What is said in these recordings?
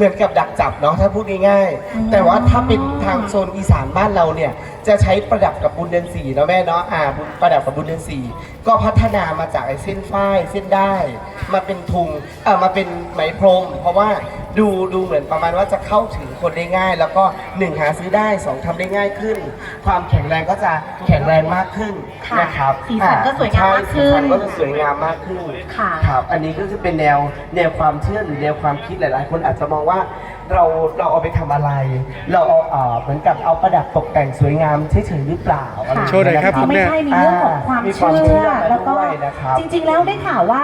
ครับก็คือเหมือนกับดักจับเนาะถ้าพูดง่ายอ๋อๆแต่ว่าถ้าเป็นทางโซนอีสานบ้านเราเนี่ย จะใช้ประดับกับบุญเดือนสี่เนาะแม่เนาะอ่าบุญประดับกับบุญเดือนสี่ก็พัฒนามาจากไอ้เส้นฝ้ายเส้นได้ มาเป็นทุงเออมาเป็นไหมพรม เพราะว่า ดูดูเหมือนประมาณว่าจะเข้าถึงคนได้ง่าย แล้วก็หนึ่งหาซื้อได้สองทำได้ง่ายขึ้น ความแข็งแรงก็จะแข็งแรงมากขึ้นค่ะนะครับสีสันก็สวยงามมากขึ้นใช่สีสันก็จะสวยงามมากขึ้นค่ะครับอันนี้ก็คือเป็นแนวแนวความเชื่อหรือแนวความคิดหลาย ๆ คนอาจจะมองว่าเราเราเอาไปทำอะไร เราเอาเอ่อเหมือนกับเอาประดับตกแต่งสวยงามเฉยๆหรือเปล่าอะไรอย่างโชว์หน่อยเงี้ยครับ นะคุณไม่แม่ใช่มีเรื่องของความมีความเชื่อเชื่อมาแล้วก็ด้วยนะครับจริงๆ แล้วได้ข่าวว่า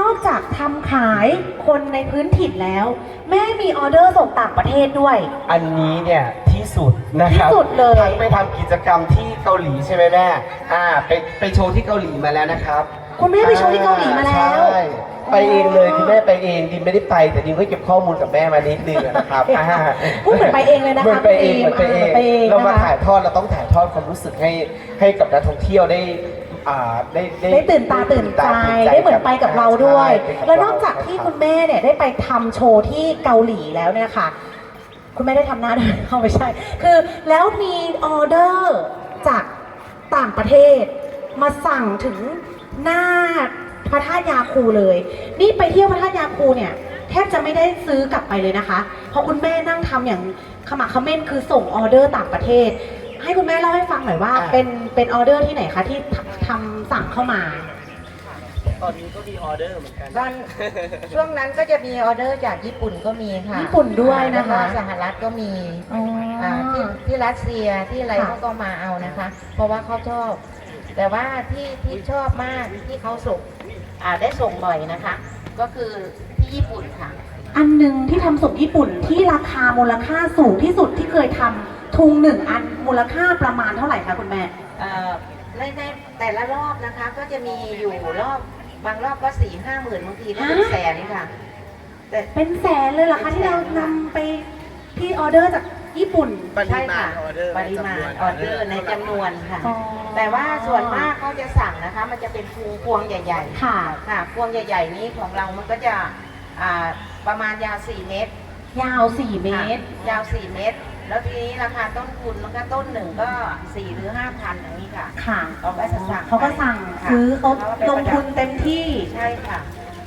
นอกจากทำขายคนในพื้นถิ่นแล้ว แม่มีออเดอร์ส่งต่างประเทศด้วย อันนี้เนี่ยที่สุดนะครับที่สุดเลยทั้งไปทำกิจกรรมที่เกาหลีใช่ไหมแม่อ่าไปไปโชว์ที่เกาหลีมาแล้วนะครับคุณแม่ไปโชว์ที่เกาหลีมาแล้ว ใช่ไปเองเลยคุณแม่ไปเองดิมไม่ได้ไป แต่ดิมก็เก็บข้อมูลกับแม่มานิดนึงนะครับอ่าพูดเหมือนไปเองเลยนะคะเหมือนไปเองเหมือนไปเองไปเองเรามานะคะ ถ่ายทอดเราต้องถ่ายทอดความรู้สึกให้ให้กับนักท่องเที่ยวได้ อ่าได้ได้ตื่นตาตื่นใจได้เหมือนไปกับเราด้วยใช่ไปบแล้วนอกจากเรที่คุณแม่เนี่ยได้ไปทำโชว์ที่เกาหลีแล้วเนี่ยค่ะ คุณแม่ได้ทำหน้าด้วยเขาไม่ใช่ คือแล้วมีออเดอร์จากต่างประเทศ มาสั่งถึงหน้าพระธาตุยาคูเลย นี่ไปเที่ยวพระธาตุยาคูเนี่ยแทบจะไม่ได้ซื้อกลับไปเลยนะคะ เพราะคุณแม่นั่งทำอย่างขมักเขม้นคือส่งออเดอร์ต่างประเทศ ให้คุณแม่เล่าให้ฟังหน่อยว่าอ่าเป็นเป็นออเดอร์ที่ไหนคะที่ ทำทำสั่งเข้ามา ตอนนี้ก็มีออเดอร์เหมือนกัน ตอนช่วงนั้นก็จะมีออเดอร์จากญี่ปุ่นก็มีค่ะญี่ปุ่นด้วยนะคะ แล้วก็สหรัฐก็มีอ๋อ อ่าที่ที่รัสเซียที่อะไรค่ะ เขาก็มาเอานะคะ เพราะว่าเขาชอบ แต่ว่าที่ที่ชอบมากที่เขาส่งอ่าได้ส่งบ่อยนะคะ ก็คือที่ญี่ปุ่นค่ะ อันหนึ่งที่ทำส่งญี่ปุ่นที่ราคามูลค่าสูงที่สุดที่เคยทำทุงหนึ่งอันมูลค่าประมาณเท่าไหร่คะคุณแม่ เอ่อในใน แต่ละรอบนะคะก็จะมีอยู่รอบบางรอบก็สี่ห้าหมื่นบางทีก็เป็นฮะแสนค่ะ แต่เป็นแสนเลยเหรอคะที่เรานำไปที่ออเดอร์จากญี่ปุ่น ปริใช่มาค่ะณออเดอร์ปริมาณออเดอร์ในจำนวนค่ะ อ๋อ แต่ว่าส่วนมากเขาจะสั่งนะคะ มันจะเป็นพวงพวงใหญ่ ๆ ค่ะ ค่ะพวงใหญ่ ๆ นี้ของเรามันก็จะอ่าประมาณยาว 4 เมตรยาว 4 เมตรค่ะยาว 4 เมตร แล้วทีนี้ราคาต้นทุนมันก็ต้นหนึ่งก็4หรือ5พันอย่างนี้ค่ะ ค่ะเขาก็จะสั่งเขาก็สั่งค่ะซื้อเขาก็ไปลงประดับทุนเต็มที่ใช่ค่ะ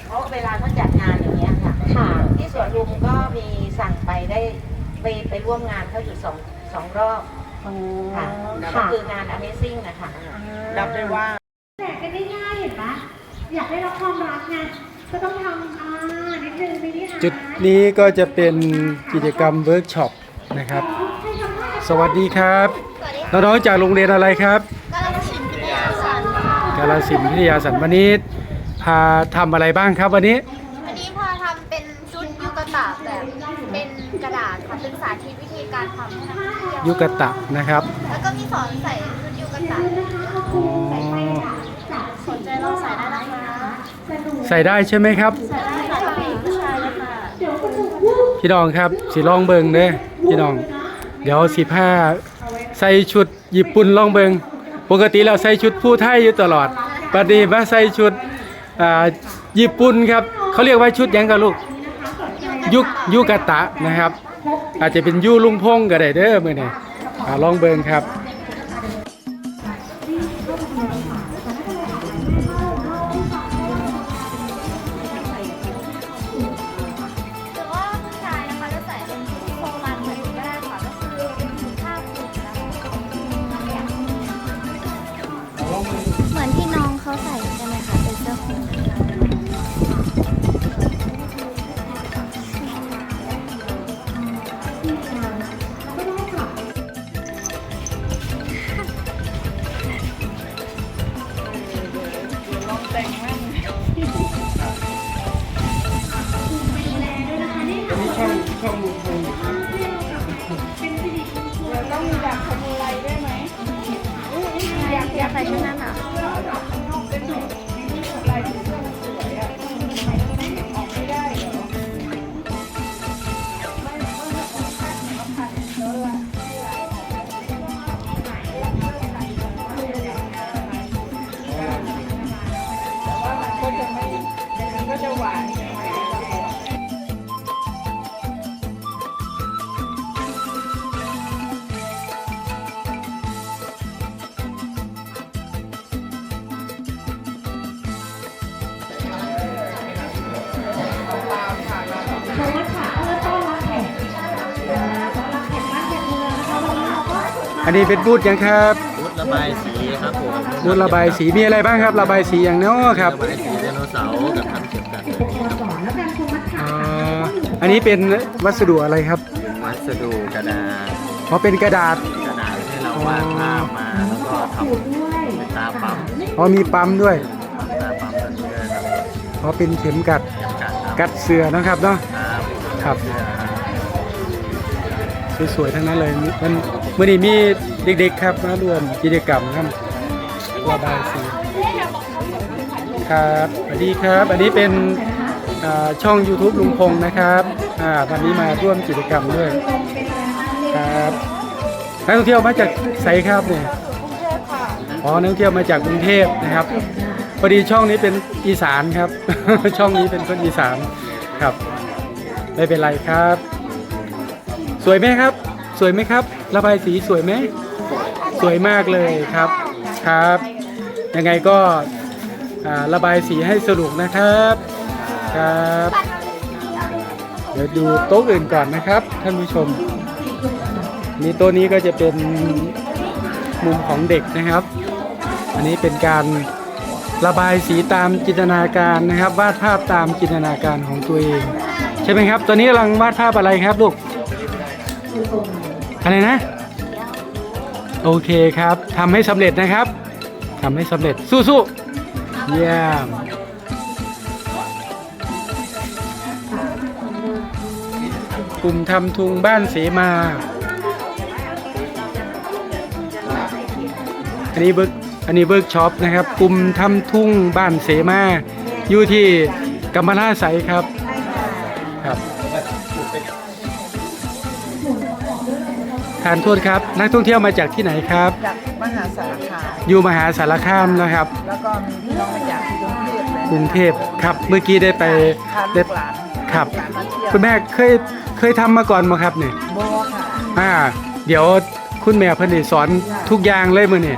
เพราะเวลาเขาจัดงานอย่างเงี้ยค่ะ ค่ะที่สวนลุมก็มีสั่งไปได้ไปไปร่วมงานเขาอยู่สองสองรอบอ๋อค่ะก็ค่ะคืองาน Amazing นะคะนับได้ว่าแจกกันง่ายๆเห็นปะอยากได้รับความรักไงก็ต้องทำอ่านิดนึงมินิฮาร์ทจุดนี้ก็จะเป็นกิจกรรมเวิร์กช็อป นะครับ สวัสดีครับน้องๆจากโรงเรียนอะไรครับกาลสินธุ์พิทยาสันกาลสินธุ์พิทยาสันวันนี้พาทำอะไรบ้างครับวันนี้วันนี้พาทำเป็นชุดยูกะตะแบบเป็นกระดาษค่ะเป็นสาธิตวิธีการทำให้นักเรียนยุกตะนะครับ แล้วก็มีสอนใส่ชุดยูกะตะอ๋อสนใจลองใส่ได้นะคะใส่ได้ใช่ไหมครับใส่ได้ค่ะผู้ชายเลยค่ะพี่น้องครับสีลองเบิงเด้อ พี่น้อง เดี๋ยวสีผ้าใส่ชุดญี่ปุ่นลองเบิงปกติเราใส่ชุดผู้ไทยอยู่ตลอดปัจจุบันใส่ชุดญี่ปุ่นครับ เขาเรียกว่าชุดยังกับลูกยุกยุกะตะนะครับ อาจจะเป็นยูลุงพงก็ได้เด้อมื้อนี้อ่ลองเบิงครับ อันนี้เป็นบูธยังครับชุดระบายสีครับผมบูธระบายสีมีอะไรบ้างครับ ระบายสีอย่างเน้อครับระบายสีไดโนเสาร์กับทำเข็มกัดแบบนี้ครับอ่าอันนี้เป็นวัสดุอะไรครับ วัสดุกระดาษเพราะเป็นกระดาษกระดาษที่เราวาดภาพมาแล้วก็ทำเป็นตาปั๊มเพราะมีปั๊มด้วยตาปั๊มแบบนี้ด้วยครับเพราะเป็นเข็มกัดเข็มกัดครับกัดเสือนะครับเนาะครับครับสวยๆทั้งนั้นเลยมันเมื่อนี้มีเด็กๆครับมาร่วมกิจกรรมครับระบายสีครับสวัสดีครับ อันนี้เป็นอ่าช่อง YouTube ลุงพงษ์นะครับอ่าวันนี้มาร่วมกิจกรรมด้วยครับนักท่องเที่ยวมาจากไสครับเนี่ยอ๋อนักท่องเที่ยวมาจากกรุงเทพนะครับพอดีช่องนี้เป็นอีสานครับ ช่องนี้เป็นคนอีสานครับ ไม่เป็นไรครับ สวยไหมครับ สวยไหมครับ ระบายสีสวยไหม สวยมากเลยครับครับ ยังไงก็ระบายสีให้สนุกนะครับครับ เดี๋ยวดูโต๊ะอื่นก่อนนะครับ ท่านผู้ชมนี่โต๊ะนี้ก็จะเป็นมุมของเด็กนะครับ อันนี้เป็นการระบายสีตามจินตนาการนะครับ วาดภาพตามจินตนาการของตัวเอง ใช่ไหมครับ ตอนนี้กำลังวาดภาพอะไรครับลูก อะไรนะ โอเคครับทำให้สำเร็จนะครับทำให้สำเร็จสู้ๆเยี่ยมกลุ่มทำทุงบ้านเสมา อันนี้เบิร์กอันนี้เบิร์กช็อปนะครับ กลุ่มทำทุ่งบ้านเสมา อยู่ที่กัมพลาไสยครับครับ ทานโทษครับ นักท่องเที่ยวมาจากที่ไหนครับ จากมหาสารคามอยู่มหาสารคามนะครับ แล้วก็มีพี่น้องมาจากกรุงเทพเลยกรุงเทพครับ เมื่อกี้ได้ไปพาได้ลูกหลานครับหลานมาเที่ยวคุณแม่เคยเคยทำมาก่อนไหมครับเนี่ยโบค่ะอ่า เดี๋ยวคุณแม่เพิ่นสิสอนทุกอย่างเลยมื้อนี้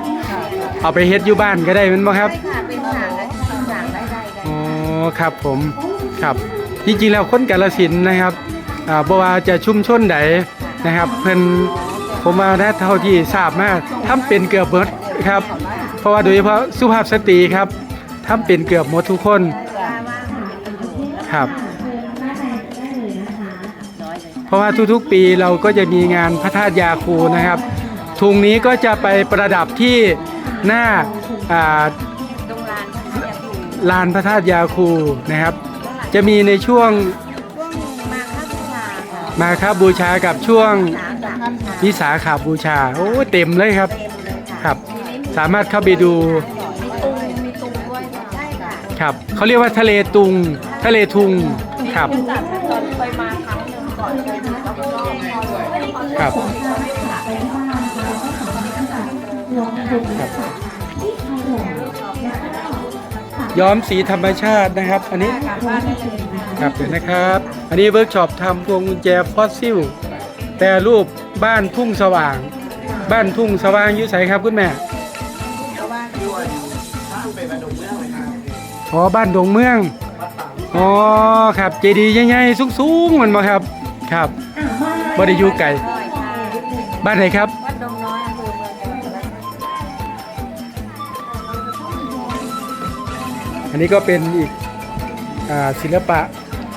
เอาไปเฮ็ดอยู่บ้านก็ได้แมันบ่ครับ ค่ะเป็นสางและสางได้ได้ได้อ๋อครับผมครับจริงๆแล้วคนกาลสินธุ์นะครับอ่าบ่ว่าจะชุมชนใดนะครับ เพิ่น ผมว่านะเท่าที่ทราบมาทำเป็นเกือบหมดครับ เพราะว่าโดยเฉพาะสุภาพสตรีครับทำเป็นเกือบหมดทุกคนครับ เพราะว่าทุกๆปีเราก็จะมีงานพระธาตุยาคูนะครับทุงนี้ก็จะไปประดับที่หน้าอ่าตรงลานพระยาคูลานพระธาตุยาคูนะครับ จะมีในช่วงช่วงมาค้าบูชาค่ะมาคบูชากับช่วงสามสามค่ะ วิสาขาบูชา โอ้เต็มเลยครับเต็มเลยค่ะครับ สามารถเข้าไปดูมีตุงมีตุงด้วยค่ะใช่ค่ะครับเขาเรียกว่าทะเลตุง ทะเลทุงครับตอนเคยมาครั้งหนึ่งก่อนเคยมาแล้วก็ครับย้อมสีธรรมชาตินะครับ อันนี้ครับเดี๋ยวนะครับ อันนี้เวิร์กช็อปทำพวงกุญแจฟอสซิลแปรรูป บ้านทุ่งสว่าง บ้านทุ่งสว่างอยุ่ใสครับคุณแม่อ๋อบ้านดงเมืองอ๋อครับเจดีย์ใหญ่ๆสูงๆมันมาครับครับบริยูไก่บ้านไหนครับวัดดงน้อยอำเภอเมืองจังหวัดราษฎร์อันนี้ก็เป็นอีกอศิลปะ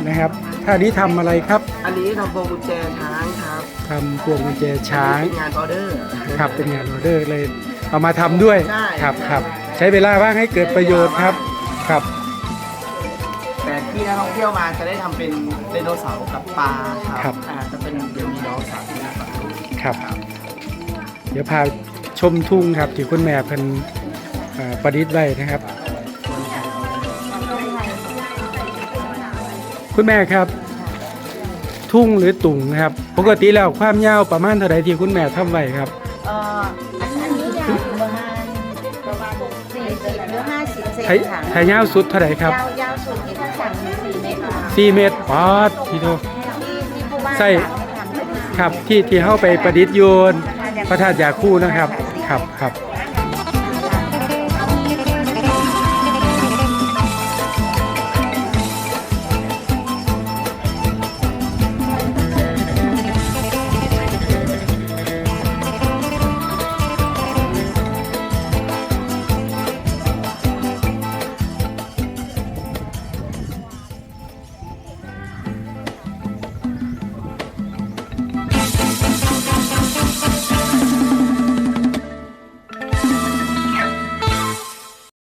นะครับท่านี้ทำอะไรครับ อันนี้ทำพวงกุญแจช้างครับทำพวงกุญแจช้างเป็นงานออเดอร์ครับเป็นงานออเดอร์เลย เอามาทำด้วยใช่ครับครับใช้เวลาว่างให้เกิดประโยชน์ครับครับแต่ที่นักท่องเที่ยวมาจะได้ทำเป็นไดโนเสาร์กับปลาครับอ่าจะเป็นเดี๋ยวมีน้องสาวที่มาฝั่งนู้นครับ เดี๋ยวพาชมทุ่งครับที่คุณแม่เพิ่นอ่าประดิษฐ์ไว้นะครับ คุณแม่ครับ ทุ่งหรือตุ่งนะครับ ปกติแล้วความยาวประมาณเท่าไหร่ที่คุณแม่ทำไว้ครับเอ่ออันนี้ยาวประมาณประมาณสี่สิบหรือห้าสิบเซนไทยค่ะไทยยาวสุดเท่าไหร่ครับยาวยาวสุดที่ท่านสั่งสี่เมตรค่ะ4เมตรปอดพี่โตที่ที่ผู้ว่าใส่ สั่งให้ทำก็คือครับที่ที่เข้าไปประดิษฐ์โยนพระธาตุยาคูนะครับครับครับ